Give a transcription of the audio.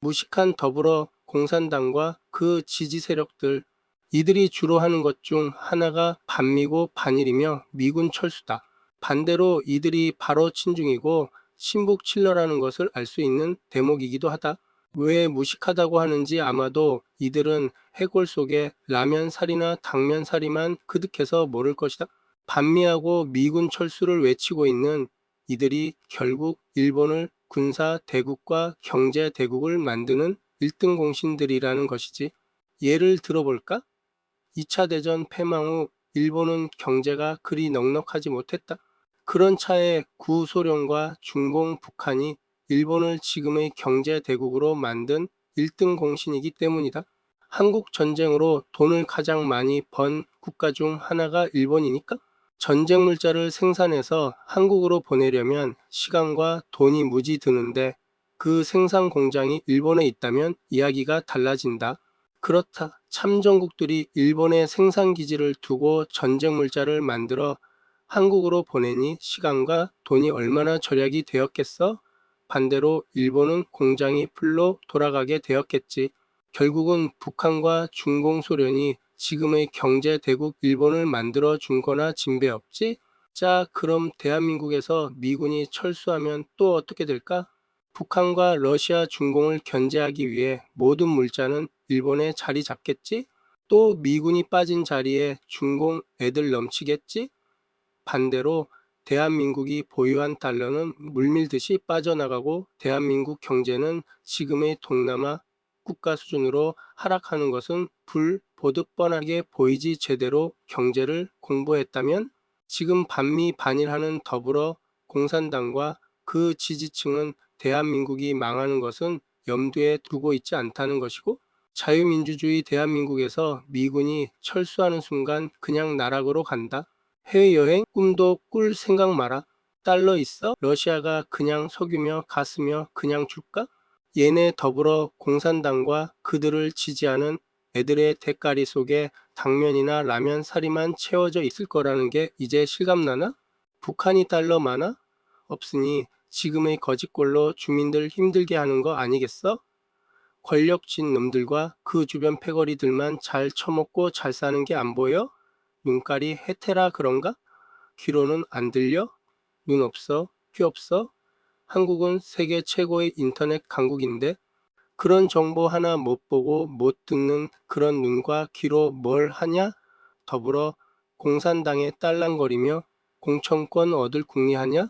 무식한 더불어 공산당과 그 지지 세력들 이들이 주로 하는 것 중 하나가 반미고 반일이며 미군 철수다. 반대로 이들이 바로 친중이고 신북 칠러라는 것을 알 수 있는 대목이기도 하다. 왜 무식하다고 하는지 아마도 이들은 해골 속에 라면살이나 당면살이만 그득해서 모를 것이다. 반미하고 미군 철수를 외치고 있는 이들이 결국 일본을 군사 대국과 경제 대국을 만드는 1등 공신들이라는 것이지. 예를 들어볼까? 2차 대전 패망 후 일본은 경제가 그리 넉넉하지 못했다. 그런 차에 구소련과 중공 북한이 일본을 지금의 경제 대국으로 만든 1등 공신이기 때문이다. 한국 전쟁으로 돈을 가장 많이 번 국가 중 하나가 일본이니까 전쟁 물자를 생산해서 한국으로 보내려면 시간과 돈이 무지 드는데 그 생산 공장이 일본에 있다면 이야기가 달라진다. 그렇다. 참전국들이 일본에 생산 기지를 두고 전쟁 물자를 만들어 한국으로 보내니 시간과 돈이 얼마나 절약이 되었겠어? 반대로 일본은 공장이 풀로 돌아가게 되었겠지. 결국은 북한과 중공소련이 지금의 경제 대국 일본을 만들어 준 거나 진배 없지? 자, 그럼 대한민국에서 미군이 철수하면 또 어떻게 될까? 북한과 러시아 중공을 견제하기 위해 모든 물자는 일본에 자리 잡겠지? 또 미군이 빠진 자리에 중공 애들 넘치겠지? 반대로 대한민국이 보유한 달러는 물밀듯이 빠져나가고 대한민국 경제는 지금의 동남아 국가 수준으로 하락하는 것은 불 보듯 뻔하게 보이지 제대로 경제를 공부했다면 지금 반미 반일하는 더불어 공산당과 그 지지층은 대한민국이 망하는 것은 염두에 두고 있지 않다는 것이고 자유민주주의 대한민국에서 미군이 철수하는 순간 그냥 나락으로 간다. 해외여행 꿈도 꿀 생각 마라. 달러 있어? 러시아가 그냥 석유며 가스며 그냥 줄까? 얘네 더불어 공산당과 그들을 지지하는 애들의 대가리 속에 당면이나 라면 사리만 채워져 있을 거라는 게 이제 실감나나? 북한이 달러 많아? 없으니 지금의 거짓골로 주민들 힘들게 하는 거 아니겠어? 권력진 놈들과 그 주변 패거리들만 잘 처먹고 잘 사는 게 안 보여? 눈깔이 해태라 그런가? 귀로는 안 들려? 눈 없어? 귀 없어? 한국은 세계 최고의 인터넷 강국인데 그런 정보 하나 못 보고 못 듣는 그런 눈과 귀로 뭘 하냐? 더불어 공산당에 딸랑거리며 공천권 얻을 궁리하냐?